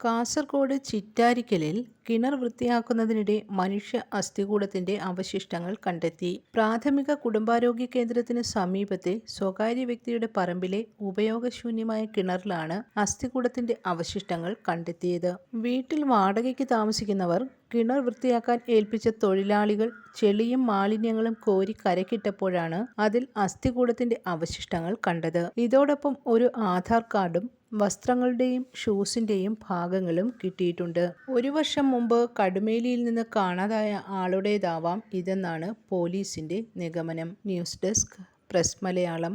കാസർഗോഡ് ചിറ്റാരിക്കലിൽ കിണർ വൃത്തിയാക്കുന്നതിനിടെ മനുഷ്യ അസ്ഥികൂടത്തിന്റെ അവശിഷ്ടങ്ങൾ കണ്ടെത്തി. പ്രാഥമിക കുടുംബാരോഗ്യ കേന്ദ്രത്തിന് സമീപത്തെ സ്വകാര്യ വ്യക്തിയുടെ പറമ്പിലെ ഉപയോഗശൂന്യമായ കിണറിലാണ് അസ്ഥികൂടത്തിന്റെ അവശിഷ്ടങ്ങൾ കണ്ടെത്തിയത്. വീട്ടിൽ വാടകയ്ക്ക് താമസിക്കുന്നവർ കിണർ വൃത്തിയാക്കാൻ ഏൽപ്പിച്ച തൊഴിലാളികൾ ചെളിയും മാലിന്യങ്ങളും കോരി കരക്കിട്ടപ്പോഴാണ് അതിൽ അസ്ഥികൂടത്തിന്റെ അവശിഷ്ടങ്ങൾ കണ്ടത്. ഇതോടൊപ്പം ഒരു ആധാർ കാർഡും വസ്ത്രങ്ങളുടെയും ഷൂസിന്റെയും ഭാഗങ്ങളും കിട്ടിയിട്ടുണ്ട്. ഒരു വർഷം മുമ്പ് കടുമേലിയിൽ നിന്ന് കാണാതായ ആളുടേതാവാം ഇതെന്നാണ് പോലീസിന്റെ നിഗമനം. News desk press Malayalam